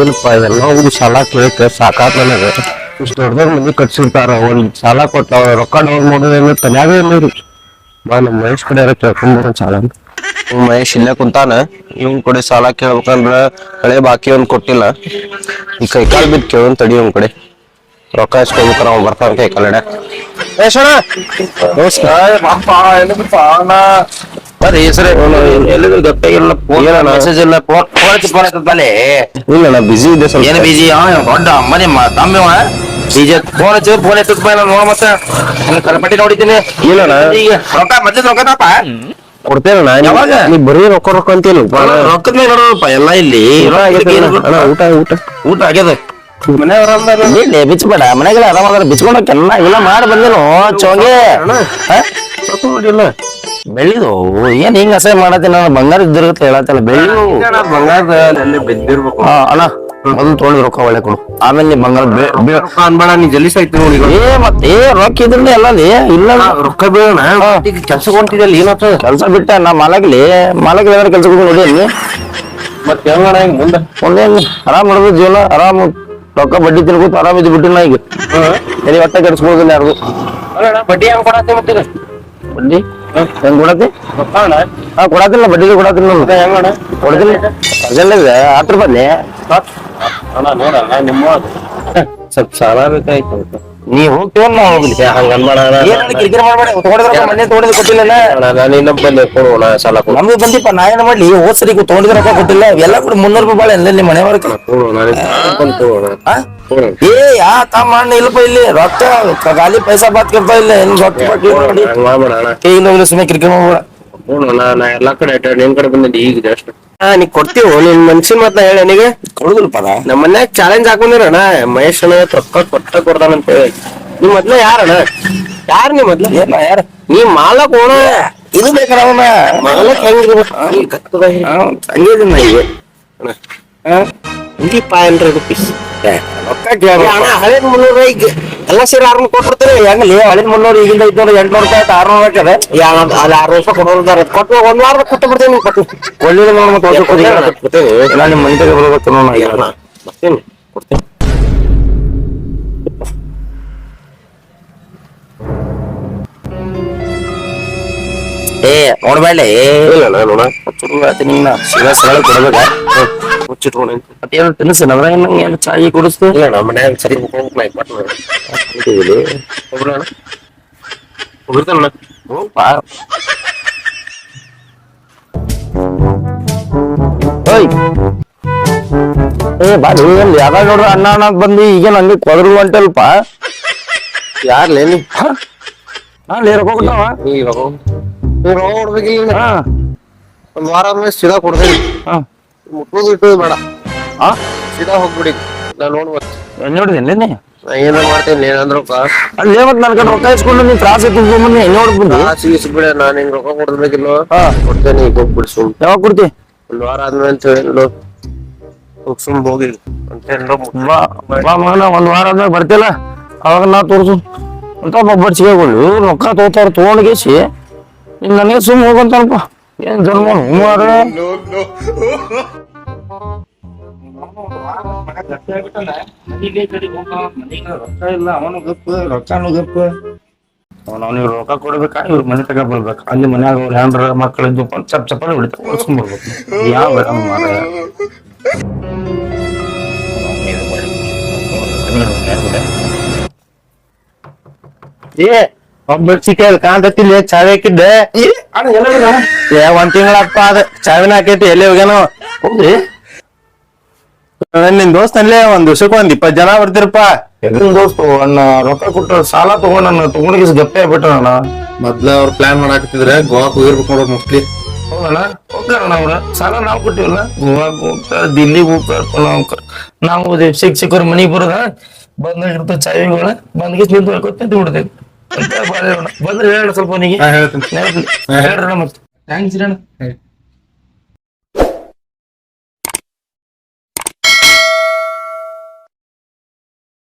ಏನಪ್ಪ ಇವೆಲ್ಲ ಒಂದು ಸಾಲ ಕೇಳಕ್ಕೆ ಸಾಕಾತ್ ನನಗೆ. ಇಷ್ಟು ದೊಡ್ಡದವ್ರ ಮಂದಿ ಕಟ್ಸಿರ್ತಾರ ಒಂದು ಸಾಲ ಕೊಟ್ಟ ರೊಕ್ಕ ಡೌನ್ ಮಾಡೋದೇನು ತನ್ಯಾಗ ಏನಿರಿ ಬಾ ನಮ್ಮ ಮಹೇಶ್ ಕಡೆ ಯಾರ ಕೇಳ್ಕೊಂಡ್ಬರ ಸಾಲ ಮಹೇಶ್ ಇಲ್ಲೇ ಕುಂತಾನ. ಇವ್ನ ಕಡೆ ಸಾಲ ಕೇಳ್ಬೇಕಂದ್ರ ಹಳೆ ಬಾಕಿ ಒಂದ್ ಕೊಟ್ಟಿಲ್ಲ. ಈ ಕೈ ಕಾಲ್ ಬಿದ್ದು ಕೇಳೋನ್ ತಡಿ ಇವ್ನ್ ಕಡೆ. ರೊಕ್ಕ ಇಸ್ಕೊಬೇಕಾರ ಅವ್ನು ಬರ್ತಾನ ಕೈ ಕಾಲ್ ಯಶಣ ಬರ್ರಿ ಹೆಸರೇ ಎಲ್ಲಿದ್ರು ಗೊತ್ತಾಗಿಲ್ಲ ಫೋನ್ ಮೆಸೇಜ್ ಇಲ್ಲ ಫೋನ್ ಫೋನ್ ಫೋನ್ ಹತ್ತಲ್ಲಿ ಇಲ್ಲ ನಾ ಬಿಜಿ ಇದ್ದೆ ಸ್ವಲ್ಪ. ಏನು ಬಿಜಿ ದೊಡ್ಡ ಅಮ್ಮನೆ ತಮ್ಮವ ಬಿಜಿ ಫೋನ್ ಹಚ್ಚಿ ಫೋನ್ ಎತ್ತದ ನಾನು ನೋಡ ಮತ್ತೆ. ಕರಪಟ್ಟಿ ನೋಡಿದ್ದೀನಿ. ಇಲ್ಲಣ್ಣ. ಈಗ ರೊಕ್ಕ ಮೊದ್ಲಿದ್ ರೊಕ್ಕ ತಾಪ ಕೊಡ್ತೇನಣ್ಣ ಯಾವಾಗ? ನೀ ಬರೀ ರೊಕ್ಕ ರೊಕ್ಕ ಅಂತೀನಿ ರೊಕ್ಕದ ಮೇಲೆ ನೋಡಪ್ಪ ಎಲ್ಲ ಇಲ್ಲಿ. ಊಟ ಊಟ ಊಟ. ಆಗ್ಯದ ಇಲ್ಲಿ ಬಿಚ್ಚಬೇಡ ಮನೆಗೆಲ್ಲ ಆರಾಮಾದ್ರೆ ಬಿಚ್ಕೊಂಡಕ್ಕೆಲ್ಲ ಎಲ್ಲ ಮಾಡಿ ಬಂದೇನು ಚೋಂಗೆ. ನೋಡಿಲ್ಲ ಬೆಳ್ಳಿದು ಏನ್ ಹಿಂಗ ಅಸಹ್ಯ ಮಾಡತ್ತಿ ನಾನು? ಬಂಗಾರ ಇದ್ದಿರುತ್ತ ಹೇಳತ್ತಲ್ಲ ಬೆಳ್ಳಿ ಬಂಗಾರದ ಬಿದ್ದಿರ್ಬೇಕು. ಹಾ ಅಣ್ಣ ಮೊದಲು ತೊಗೊಂಡು ರೊಕ್ಕ ಒಳ್ಳೆ ಕೊಡು. ಆಮೇಲೆ ನೀ ಬಂಗಾರ ಬೇ- ಬೇ- ರೊಕ್ಕ ಅನ್ಬೇಡ ನೀ ಜಲ್ದಿ ಸಾಯ್ತಿ ನೋಡಿ ಏ ಮತ್ತೆ ಏ ರೊಕ್ಕ ಇದ್ರೆ ಎಲ್ಲ ಲೇ. ಇಲ್ಲ. ರೊಕ್ಕ ಬೀಳೋಣ. ಈಗ ಕೆಲ್ಸ ಹೊಂಟಿದಲ್ಲ ಏನಾಗ್ತದ ಕೆಲಸ ಬಿಟ್ಟ ನಾ ಮಾಲಕ್ಲಿ ಮಲಗಲಿ ಏನಾರ ಕೆಲ್ಸ ನೋಡಿ ಅಲ್ಲಿ. ಮತ್ತೆ ಹೆಂಗಣ ಈಗ ಮುಂದೆ? ಒಂದೇನ್ ಆರಾಮ್ ಮಾಡುದು ಜೀವನ? ಆರಾಮ್ ರೊಕ್ಕ ಬಡ್ಡಿ ತಿನ್ಕೋತ ಆರಾಮ್ ಇದ್ದು ಬಿಟ್ಟಿನ ಈಗ. ಎಲ್ಲಿ ಹೊಟ್ಟೆ ಕೆಡಿಸ್ಕೊಳ್ಳೋದಿಲ್ಲ ಯಾರ್ದು ಬಡ್ಡಿ ಹೆಂಗ್ ಕೊಡತ್ತೆ ಮತ್ತೆ? ಬಡ್ಡಿ? ಹೆಂಗ್ ಕೊಡತಿ ರೊಕ್ಕ ಅಣ್ಣ ಹಾ ಕೊಡತಿಲ್ಲ ಬಡ್ಡಿಗೆ ಕೊಡತಿಲ್ಲ ನಾನು ಮತ್ತೆ ಹೆಂಗಣ್ಣ ಕೊಡತಿಲ್ಲ ಅರ್ಜೆಂಟ್ ಇದೆ ಹತ್ತು ರೂಪಾಯಿ ಅಣ್ಣ ನೋಡಣ್ಣ ನಿಮ್ಮ ಸ್ವಲ್ಪ ಸಾಲ ಬೇಕಾಯ್ತು ನೀ ಹೋಗ್ತೀವ ನಾ ಹೋಗ್ಲಿ. ಹಂಗ ಏನ್ ಕಿರಿಕಿರಿ ಮಾಡ್ಬೇಡ ತಗೊಂಡಿದ್ರ ರೊಕ್ಕ ಮೊನ್ನೆ ಕೊಟ್ಟಿಲ್ಲ ನಾನು ಇನ್ನೊಬ್ಬ ಬಂದೆ ಕೊಡೋಣ ಸಾಲ ಕೊಡು. ನಮ್ದು ಬಂದಿಪ್ಪ ನಾ ಏನ್ ಮಾಡ್ಲಿ ಹೋದ್ ಸರಿ ತಗೊಂಡಿದ್ರ ರೊಕ್ಕ ಕೊಟ್ಟಿಲ್ಲ. ಎಲ್ಲ ಕೂಡ ಮುನ್ನೂರು ರೂಪಾಯಿ ಬಾಳೆ ಎಲ್ಲ ನಿಮ್ಮ ಮನೆ ಕೊಡೋಣ ಏ ಯಾ ತಮ್ಮ ಅಣ್ಣ ಇಲ್ಲಪ್ಪ ಇಲ್ಲಿ ರೊಕ್ಕ ಗಾಲಿ ಖಾಲಿ ಪೈಸಾ ಬಾತ್ ಕೇಳ್ತಾ ಇಲ್ಲ ಏನ್ ರೊಕ್ಕ ಅಣ್ಣ. ಏ ಇಲ್ಲ ಸುಮ್ಮನೆ ಕಿರಿಕಿರಿ ಮಾಡ್ಬೇಡ. ನಾ ಎಲ್ಲಾ ಕಡೆ ನಿನ್ ಕಡೆ ಬಂದಿದ್ದೆ ಈಗ ಜಸ್ಟ್ ಹಾ ನೀ ಕೊಡ್ತೀವಿ? ನಿನ್ ಮನ್ಸಿನ ಮಾತ ಹೇಳ ನಿನಗೆ. ಕೊಡುದಿಲ್ಲ ಪದ. ನಮ್ಮ ಮನ್ಯಾಗ ಚಾಲೆಂಜ್ ಹಾಕೊಂಡಿರಣ್ಣ ಮಹೇಶ್ ಅಣ್ಣ ರೊಕ್ಕ ಕೊಟ್ಟ ಕೊಡ್ತಾನಂತ ಹೇಳಿ. ನಿಮ್ ಮೊದ್ಲ ಯಾರಣ್ಣ ಯಾರ್ ನೀ ಮೊದ್ಲ? ಏನ ಯಾರ? ನೀ ಮಾಲಕ್ ಓಣ. ಇದು ಬೇಕಾರ ಅವನ ಮಾಲಕ್ ಹೆಂಗಿರ್ಬೇಕು ನಾ ಈಗ ಇಲ್ಲಿ ಫೈವ್ ಹಂಡ್ರೆಡ್ ರುಪೀಸ್ ರೊಕ್ಕ ಅಣ್ಣ ಹಳೇದ್ ಮುನ್ನೂರ ಈಗ. ಎಲ್ಲ ಸೇರಿ ಆರ್ನೂರು ಕೊಟ್ಟಿರ್ತೀರಿ ಹೆಂಗಲಿ ಹಳಿನ ಮುನ್ನೂರು ಈಗಿಂದ ಐದ್ನೂರು ಎಂಟ್ನೂರು ರೂಪಾಯಿ ಆಯ್ತು ಆರ್ನೂರು ಆಗ್ತದೆ ಅಲ್ಲಿ ಆರು ರೂಪಾಯಿ ಕೊಡೋದಾರ ಕೊಟ್ಟು ಒಂದ್ ವಾರ ಕೊಟ್ಟು ಬಿಡ್ತೀನಿ ಕೊಟ್ಟು ಒಳ್ಳೆ ಮತ್ತೆ ಕೊಡ್ತೀನಿ ನಿಮ್ಮ ಮನೆ ಬರ್ಬೇಕು ನೋಡೋಣ ಕೊಡ್ತೇನೆ. ಏ ನೋಡ್ಬೇಡಿ ಇಲ್ಲ ನೋಡ ನಿನ್ನ. ಶಿವ ಸರಳ ಕೊಡ್ಬೇಕ ಮುಚ್ಚಿಟ್ಕೊಂಡು ಮತ್ತೇನು ತಿನ್ನಿಸಿ ನದ್ರ ಏನು ಚಾಯಿ ಕುಡಿಸ್ತು? ಇಲ್ಲ ನಮ್ಮ ಮನ್ಯಾಗ ಸರಿ ಹೋಗ್ಪಾ ಓಯ್ ಏ ಬಾ ಎಲ್ಲಿ? ಯಾವಾಗ ನೋಡ್ರ ಅಣ್ಣ ಅಣ್ಣ ಬಂದು ಈಗ ನಂಗೆ ಕೊದ್ರು ಅಂತಲ್ಪ ಯಾರ್ಲೇ ನೀ ಹಾ? ಲೇರ್ ಹೋಗ್ತಾವ ನೀ ಇವಾಗ ನೀ ರೊಕ್ಕ ಕೊಡ್ಬೇಕಿಲ್ಲ ಹಾ. ಒಂದ್ ವಾರ ಆದ್ಮೇಲೆ ಸೀದಾ ಕೊಡ್ತೇನೆ. ಹಾ. ಮುಟ್ಟೋದು ಇಟ್ಟೋದು ಬೇಡ. ಹಾ ಸೀದಾ ಹೋಗ್ಬಿಡಿ. ನಾ ನೋಡ್ಬೋದು ನೋಡಿದೇನೆ ನೀ ಏನೋ ಮಾಡ್ತೇನೆ ಏನಂದ್ರ ಅಲ್ಲಿ ಮತ್ ನನ್ ಕಡೆ ರೊಕ್ಕ ಇಸ್ಕೊಂಡು ನೀನ್ ತ್ರಾಸ ಮೊನ್ನೆ ಎಣ್ಣೆ ಹೊಡ್ದ್ ಬಂದಿ ಸಿಗಿಸ್ ಬಿಡ ನಾನು ಹಿಂಗ್ ರೊಕ್ಕ ಕೊಡ್ಬೇಕಿಲ್ಲ ಹಾ. ಕೊಡ್ತೇನೆ ಈಗ ಹೋಗ್ಬಿಡಿ ಸುಮ್ ಯಾವಾಗ ಕೊಡ್ತಿ? ಒಂದ್ ವಾರ ಆದ್ಮೇಲೆ ಅಂತ ಹೇಳಿ ಹೋಗ್ ಸುಮ್ ಹೋಗಿ ಅಂತ ಮುಟ್ಟ- ಬಾ ಬಾ ಮಗನ ಒಂದ್ ವಾರ ಆದ್ಮೇಲೆ ಬರ್ತಿಲ್ಲ ಅವಾಗ ನಾ ತೋರ್ಸು. ಅಂತ ಒಬ್ಬಟ್ಟು ಸಿಗಗಳು ರೊಕ್ಕ ತಗೋತಾರ ತಗೊಂಡ್ಗೇಸಿ ನನಗೆ ಸುಮ್ ಹೋಗಂತನಪ್ಪ ಏನ್ ಜನ್ಮ? ಮಾರ ರೊಕ್ಕ ಇಲ್ಲ ಅವನು ಗಪ್ಪ ರೊಕ್ಕನು ಗಪ್ಪ ಅವನು ಅವ್ನಿಗೆ ರೊಕ್ಕ ಕೊಡ್ಬೇಕಾ? ಇವ್ರ ಮನೆ ತಗ ಬರ್ಬೇಕು? ಅಲ್ಲಿ ಮನ್ಯಾಗ ಅವ್ರ ಹ್ಯಾಂಡ್ರ ಮಕ್ಕಳು ಇದ್ದು ಚಪ್ ಚಪ್ಪಲಿ ಹೊಡಿತಾರೆ ಬರ್ಬೇಕು. ಯಾವ ಮಾರ ಏ ಸಿಕ್ಕ ಕಾಂತತಿಲ್ಲ ಚಾವಿ ಹಾಕಿದ್ದೆ. ಏ ಒಂದ್ ತಿಂಗಳಪ್ಪ ಅದ ಚಾವಿನ ಹಾಕೈತಿ ಎಲ್ಲಿ ಹೋಗ್ಯಾನೋ? ಹೌದ್ರಿ ನಿನ್ ದೋಸ್ತ ಅಲ್ಲೇ ಒಂದ್ ದಿವ್ಸಕ್ಕೆ ಒಂದ್ ಇಪ್ಪತ್ ಜನ ಬರ್ತಿರಪ್ಪ. ಎದನ್ ದೋಸ್ತ ಅಣ್ಣ ರೊಕ್ಕ ಕೊಟ್ಟ ಸಾಲ ತಗೊಂಡ ನನ್ನ ತಗೊಂಡಿಗೆ ಗಪ್ಪೆ ಆಗ್ಬಿಟ್ಟಣ ಅಣ್ಣ. ಮೊದ್ಲ ಅವ್ರ ಪ್ಲಾನ್ ಮಾಡಾಕತ್ತಿದ್ರೆ ಗೋವಾಕ್ ಹೋಗಿರ್ಬೇಕು ನೋಡೋ ಮೋಸ್ಟ್ಲಿ ಹೌದಣ್ಣ? ಹೋಗ್ತಾರಣ್ಣ ಅವ್ರ. ಸಾಲ ನಾವು ಕೊಟ್ಟಿವಲ್ಲ? ಗೋವಾಕ್ ಹೋಗ್ತಾರ ದಿಲ್ಲಿಗೆ ಹೋಗ್ತಾರ ನಾವು ಕ- ನಾವು ಮನಿಗ್ ಶಿಕ್ಷಕರ ಮನೆಗೆ ಬರೋದ ಬಂದಾಗಿರ್ತ ಚಾವಿಗಳ ಬಂದ್ಗೆ ನಿಂತು ಹೇಳ್ಕೊತ ಬಿಡ್ತೇವೆ. ಬಂದ್ರೆ ಹೇಳ ಸ್ವಲ್ಪ ಅವನಿಗೆ. ಹೇಳ್ತೀನಿ. ಹೇಳ್ರಣ್ಣ ಮತ್ತೆ ಥ್ಯಾಂಕ್ಸ್ ರೀ ಅಣ್ಣ.